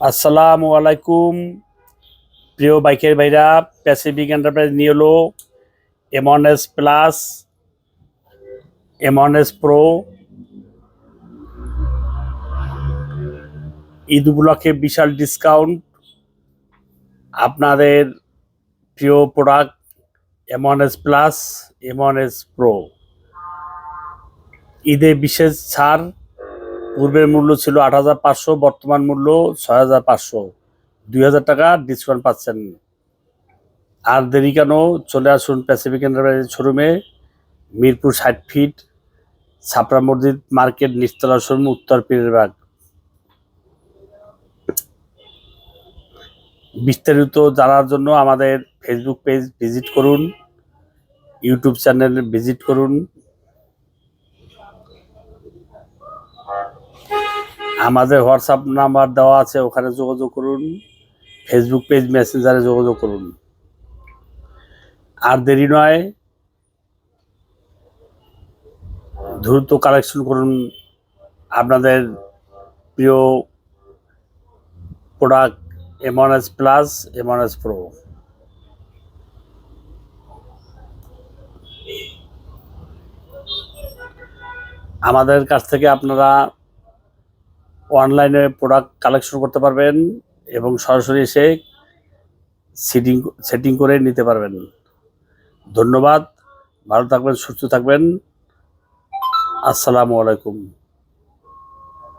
আসসালামু আলাইকুম, প্রিয় বাইকের ভাইরা প্যাসিফিক এন্টারপ্রাইজ নিয়ে এলো এমনএস প্লাস এমনএস প্রো ঈদ উপলক্ষে বিশাল ডিসকাউন্ট আপনাদের প্রিয় প্রোডাক্ট এমনএস প্লাস এমনএস প্রো ঈদে বিশেষ ছাড় পূর্বের মূল্য ছিল আট হাজার পাঁচশো, বর্তমান মূল্য ছয় হাজার পাঁচশো। দুই হাজার টাকা ডিসকাউন্ট পাচ্ছেন। আর দেরি কেন? চলে আসুন প্যাসিফিক এন্টারপ্রাইজের শোরুমে মিরপুর ষাট ফিট ছাপড়া মসজিদ মার্কেট, নিচতলা শোরুম উত্তর পীরেরবাগ বিস্তারিত জানার জন্য আমাদের ফেসবুক পেজ ভিজিট করুন ইউটিউব চ্যানেল ভিজিট করুন। আমাদের হোয়াটসঅ্যাপ নাম্বার দেওয়া আছে, ওখানে যোগাযোগ করুন। ফেসবুক পেজ মেসেঞ্জারে যোগাযোগ করুন। আর দেরি নয়, দ্রুত কালেকশন করুন আপনাদের প্রিয় প্রোডাক্ট এমনএস প্লাস এমনএস প্রো আমাদের কাছ থেকে আপনারা অনলাইনে প্রোডাক্ট কালেকশন করতে পারবেন এবং সরাসরি এসে সেটিং সেটিং করে নিতে পারবেন। ধন্যবাদ, ভালো থাকবেন, সুস্থ থাকবেন। আসসালামু আলাইকুম।